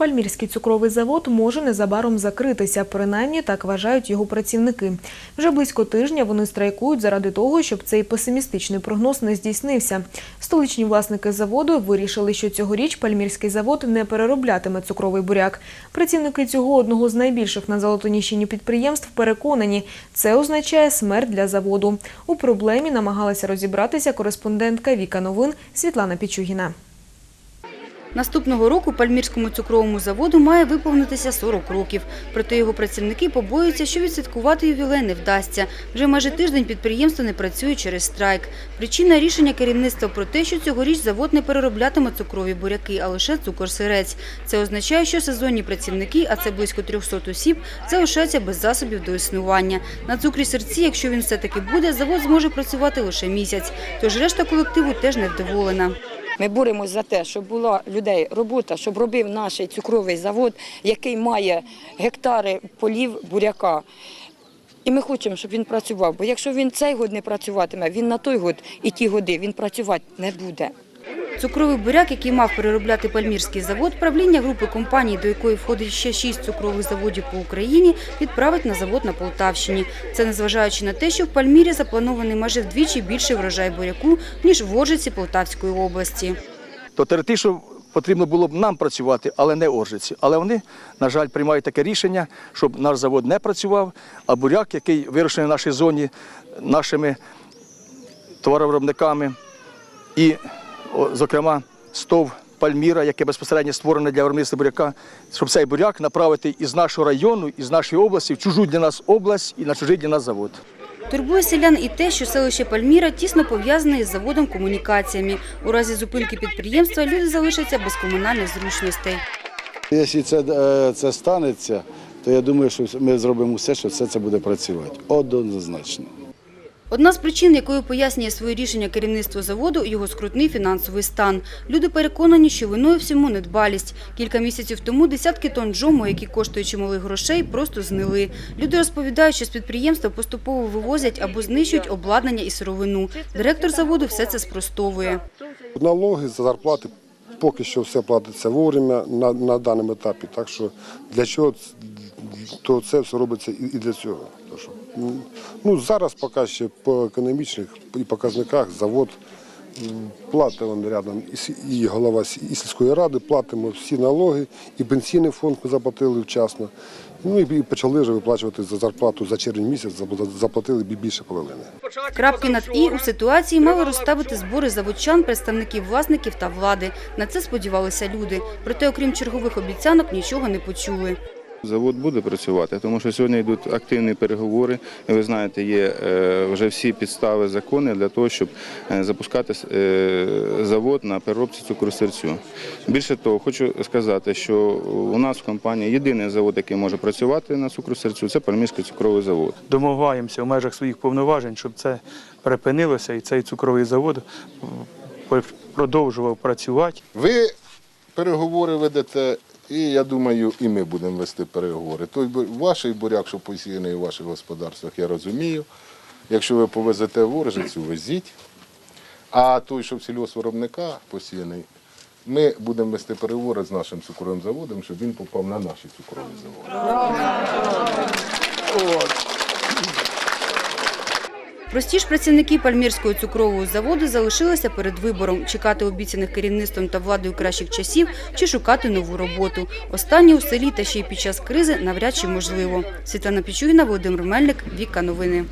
Пальмірський цукровий завод може незабаром закритися, принаймні так вважають його працівники. Вже близько тижня вони страйкують заради того, щоб цей песимістичний прогноз не здійснився. Столичні власники заводу вирішили, що цьогоріч Пальмірський завод не перероблятиме цукровий буряк. Працівники цього одного з найбільших на Золотоніщині підприємств переконані, це означає смерть для заводу. У проблемі намагалася розібратися кореспондентка Віка Новин Світлана Пічугіна. Наступного року Пальмірському цукровому заводу має виповнитися 40 років. Проте його працівники побоюються, що відсвяткувати ювілей не вдасться. Вже майже тиждень підприємство не працює через страйк. Причина рішення керівництва про те, що цьогоріч завод не перероблятиме цукрові буряки, а лише цукор-сирець. Це означає, що сезонні працівники, а це близько 300 осіб, залишаються без засобів до існування. На цукрі серці, якщо він все-таки буде, завод зможе працювати лише місяць. Тож решта колективу теж невдоволена. Ми боремось за те, щоб була людей робота, щоб робив наш цукровий завод, який має гектари полів буряка. І ми хочемо, щоб він працював. Бо якщо він цей год не працюватиме, він на той год і ті годи він працювати не буде. Цукровий буряк, який мав переробляти Пальмірський завод, правління групи компаній, до якої входить ще шість цукрових заводів по Україні, відправить на завод на Полтавщині. Це незважаючи на те, що в Пальмірі запланований майже вдвічі більший врожай буряку, ніж в Оржиці Полтавської області. то теоретично потрібно було б нам працювати, але не Оржиці. Але вони, на жаль, приймають таке рішення, щоб наш завод не працював, а буряк, який вирощений в нашій зоні нашими товаровиробниками, і, зокрема, стов Пальміра, яке безпосередньо створене для виробництва буряка, щоб цей буряк направити із нашого району, із нашої області в чужу для нас область і на чужий для нас завод. Турбує селян і те, що селище Пальміра тісно пов'язане із заводом комунікаціями. У разі зупинки підприємства люди залишаться без комунальних зручностей. Якщо це, е, це станеться, то я думаю, що ми зробимо все, що все це буде працювати. Однозначно. Одна з причин, якою пояснює своє рішення керівництво заводу, його скрутний фінансовий стан. Люди переконані, що виною всьому недбалість. Кілька місяців тому десятки тонн джому, які коштують чималих грошей, просто знили. Люди розповідають, що з підприємства поступово вивозять або знищують обладнання і сировину. Директор заводу все це спростовує. Налоги за зарплати поки що все платиться вовремя на, на даному етапі. Так що для чого то це все робиться і, для цього. Що, ну, зараз поки ще по економічних і показниках завод он рядом і, голова і сільської ради, платимо всі налоги, і пенсійний фонд ми заплатили вчасно. Ну і почали вже виплачувати за зарплату за червень місяць, заплатили більше половини. Крапки над «і» у ситуації мали розставити збори заводчан, представників власників та влади. На це сподівалися люди. Проте, окрім чергових обіцянок, нічого не почули. Завод буде працювати, тому що сьогодні йдуть активні переговори. Ви знаєте, є е, вже всі підстави закони для того, щоб е, запускати е, завод на переробці цукросерцю. Більше того, хочу сказати, що у нас в компанії єдиний завод, який може працювати на цукросерцю, це Пальмірський цукровий завод. домагаємося в межах своїх повноважень, щоб це припинилося і цей цукровий завод продовжував працювати. Ви переговори ведете, і я думаю, і ми будемо вести переговори. Той ваш буряк, що посіяний у ваших господарствах, я розумію. Якщо ви повезете ворожицю, везіть. А той, що в сільгоспвиробника посіяний, ми будемо вести переговори з нашим цукровим заводом, щоб він попав на наші цукрові заводи. Прості ж працівники Пальмірського цукрового заводу залишилися перед вибором – чекати обіцяних керівництвом та владою кращих часів чи шукати нову роботу. Останнє у селі та ще й під час кризи навряд чи можливо. Світлана Пічугіна, Володимир Мельник, Віка Новини.